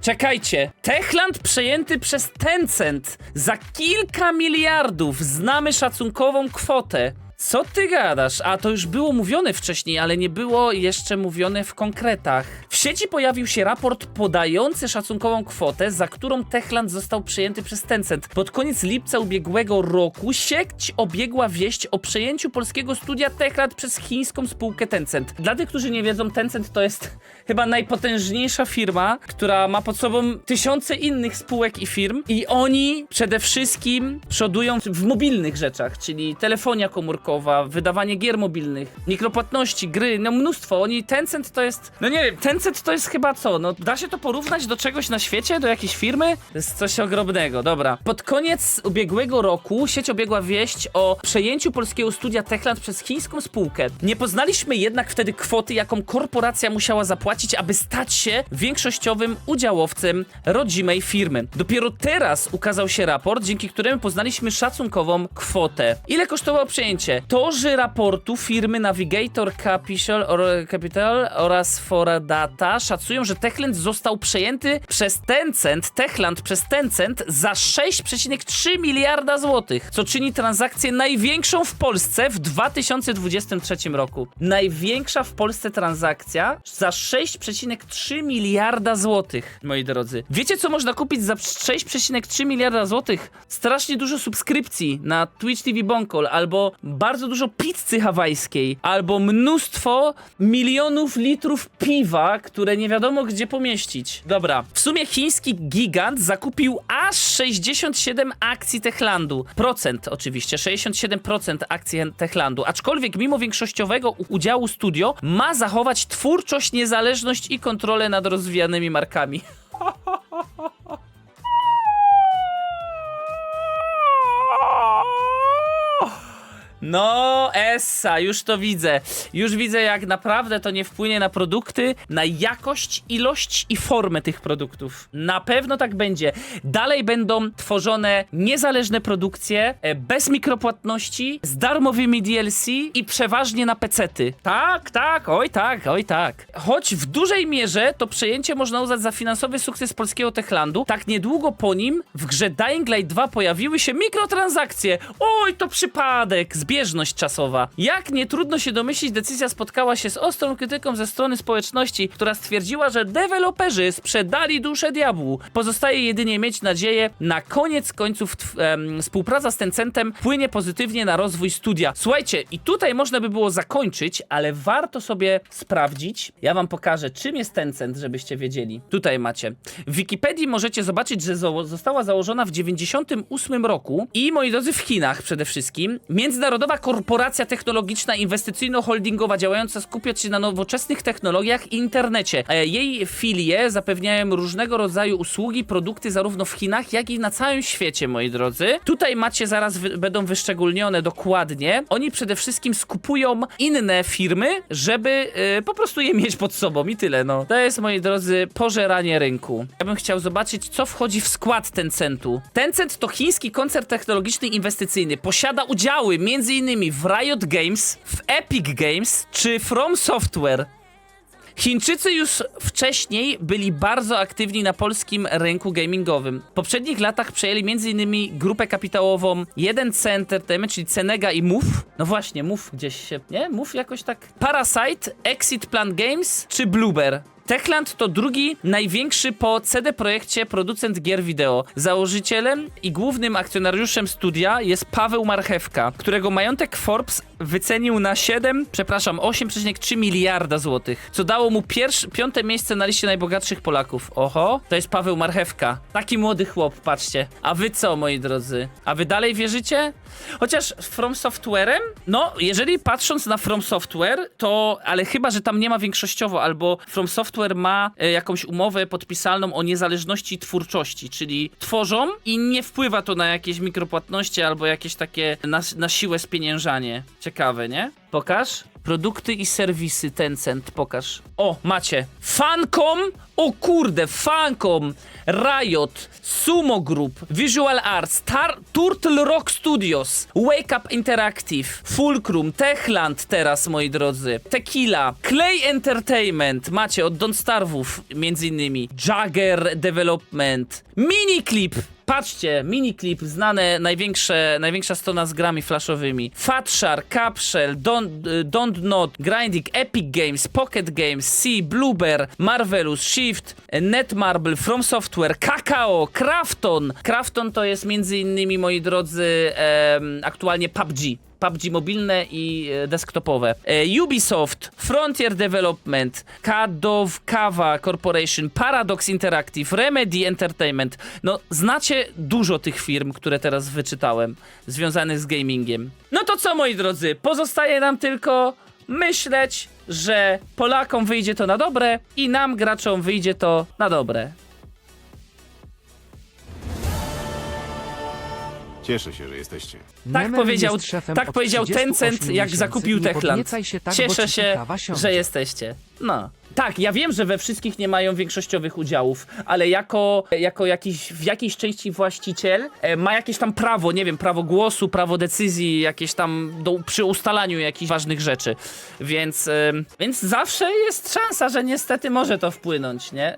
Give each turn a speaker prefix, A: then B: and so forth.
A: Czekajcie, Techland przejęty przez Tencent za kilka miliardów. Znamy szacunkową kwotę. Co ty gadasz? A to już było mówione wcześniej, ale nie było jeszcze mówione w konkretach. W sieci pojawił się raport podający szacunkową kwotę, za którą Techland został przejęty przez Tencent. Pod koniec lipca ubiegłego roku sieć obiegła wieść o przejęciu polskiego studia Techland przez chińską spółkę Tencent. Dla tych, którzy nie wiedzą, Tencent to jest chyba najpotężniejsza firma, która ma pod sobą tysiące innych spółek i firm i oni przede wszystkim przodują w mobilnych rzeczach, czyli telefonia komórkowa, wydawanie gier mobilnych, mikropłatności, gry, no mnóstwo. Oni, Tencent to jest, no nie wiem, Tencent to jest chyba co, no da się to porównać do czegoś na świecie, do jakiejś firmy? To jest coś ogromnego, dobra. Pod koniec ubiegłego roku sieć obiegła wieść o przejęciu polskiego studia Techland przez chińską spółkę. Nie poznaliśmy jednak wtedy kwoty, jaką korporacja musiała zapłacić, aby stać się większościowym udziałowcem rodzimej firmy. Dopiero teraz ukazał się raport, dzięki któremu poznaliśmy szacunkową kwotę. Ile kosztowało przejęcie? Torzy raportu firmy Navigator Capital, or, Capital oraz Foradata szacują, że Techland został przejęty przez Tencent, Techland przez Tencent za 6,3 miliarda złotych, co czyni transakcję największą w Polsce w 2023 roku. Największa w Polsce transakcja za 6,3 miliarda złotych, moi drodzy. Wiecie, co można kupić za 6,3 miliarda złotych? Strasznie dużo subskrypcji na Twitch TV Bonkol, albo bardzo dużo pizzy hawajskiej, albo mnóstwo milionów litrów piwa, które nie wiadomo gdzie pomieścić. Dobra, w sumie chiński gigant zakupił aż 67 akcji Techlandu. Procent oczywiście, 67% akcji Techlandu. Aczkolwiek mimo większościowego udziału studio ma zachować twórczość, niezależność i kontrolę nad rozwijanymi markami. No, Essa, już to widzę. Już widzę, jak naprawdę to nie wpłynie na produkty, na jakość, ilość i formę tych produktów. Na pewno tak będzie. Dalej będą tworzone niezależne produkcje, e, bez mikropłatności, z darmowymi DLC i przeważnie na pecety. Tak, tak, oj tak, oj tak. Choć w dużej mierze to przejęcie można uznać za finansowy sukces polskiego Techlandu, tak niedługo po nim w grze Dying Light 2 pojawiły się mikrotransakcje. Oj, to przypadek, zbieżność czasowa. Jak nie trudno się domyślić, decyzja spotkała się z ostrą krytyką ze strony społeczności, która stwierdziła, że deweloperzy sprzedali duszę diabłu. Pozostaje jedynie mieć nadzieję, na koniec końców em, współpraca z Tencentem płynie pozytywnie na rozwój studia. Słuchajcie, i tutaj można by było zakończyć, ale warto sobie sprawdzić. Ja wam pokażę, czym jest Tencent, żebyście wiedzieli. Tutaj macie. W Wikipedii możecie zobaczyć, że zo- została założona w 98 roku i, moi drodzy, w Chinach przede wszystkim. Międzynarodowa korporacja technologiczna inwestycyjno-holdingowa działająca skupiać się na nowoczesnych technologiach i internecie. E, Jej filie zapewniają różnego rodzaju usługi, produkty zarówno w Chinach, jak i na całym świecie, moi drodzy. Tutaj macie zaraz wy będą wyszczególnione dokładnie. Oni przede wszystkim skupują inne firmy, żeby e, po prostu je mieć pod sobą i tyle, no. To jest, moi drodzy, pożeranie rynku. Ja bym chciał zobaczyć, co wchodzi w skład Tencentu. Tencent to chiński koncern technologiczny inwestycyjny. Posiada udziały m.in. w Riot Games, w Epic Games czy From Software. Chińczycy już wcześniej byli bardzo aktywni na polskim rynku gamingowym. W poprzednich latach przejęli m.in. grupę kapitałową 1C Entertainment, czyli Cenega i Move. No właśnie, Move gdzieś się, nie? Move jakoś tak. Parasite, Exit Plan Games czy Blueber. Techland to drugi największy po CD Projekcie producent gier wideo. Założycielem i głównym akcjonariuszem studia jest Paweł Marchewka, którego majątek Forbes wycenił na 7, przepraszam, 8,3 miliarda złotych, co dało mu pierwsze, piąte miejsce na liście najbogatszych Polaków. Oho, to jest Paweł Marchewka. Taki młody chłop, patrzcie. A wy co, moi drodzy? A wy dalej wierzycie? Chociaż From Softwarem, no, jeżeli patrząc na From Software, to, ale chyba, że tam nie ma większościowo, albo From Software ma e, jakąś umowę podpisalną o niezależności twórczości, czyli tworzą i nie wpływa to na jakieś mikropłatności albo jakieś takie na, na siłę spieniężanie. Ciekawe, nie? Pokaż. Produkty i serwisy Tencent, pokaż. O, macie. Fancom, o kurde, Fancom, Riot, Sumo Group, Visual Arts, Tar Turtle Rock Studios, Wake Up Interactive, Fulcrum, Techland teraz, moi drodzy, Tequila, Clay Entertainment, macie od Don't Starve'ów między innymi, Jagger Development, Miniclip, Patrzcie, miniclip, znane, największe, największa strona z grami flashowymi. Fatshark, Capshell, Don't, Don't Not, Grinding, Epic Games, Pocket Games, Sea, Blueber, Marvelous, Shift, Netmarble, From Software, Kakao, Krafton. Krafton to jest między innymi, moi drodzy, em, aktualnie PUBG. PUBG mobilne i e, desktopowe. E, Ubisoft, Frontier Development, Kadow-Kawa Corporation, Paradox Interactive, Remedy Entertainment. No, znacie dużo tych firm, które teraz wyczytałem, związanych z gamingiem. No to co, moi drodzy, pozostaje nam tylko myśleć, że Polakom wyjdzie to na dobre i nam, graczom, wyjdzie to na dobre.
B: Cieszę się, że jesteście.
A: Tak
C: Nemer
A: powiedział,
C: jest szefem
A: tak
C: od
A: powiedział
C: 38
A: Tencent, jak
C: miesięcy
A: zakupił
C: i nie
A: Techland.
C: podniecaj się tak, bo
A: Cieszę
C: ci
A: się,
C: kawa siądzie.
A: że jesteście. No. Tak, ja wiem, że we wszystkich nie mają większościowych udziałów, ale jako, jako jakiś, w jakiejś części właściciel e, ma jakieś tam prawo, nie wiem, prawo głosu, prawo decyzji, jakieś tam do, przy ustalaniu jakichś ważnych rzeczy. Więc, em, więc zawsze jest szansa, że niestety może to wpłynąć, nie?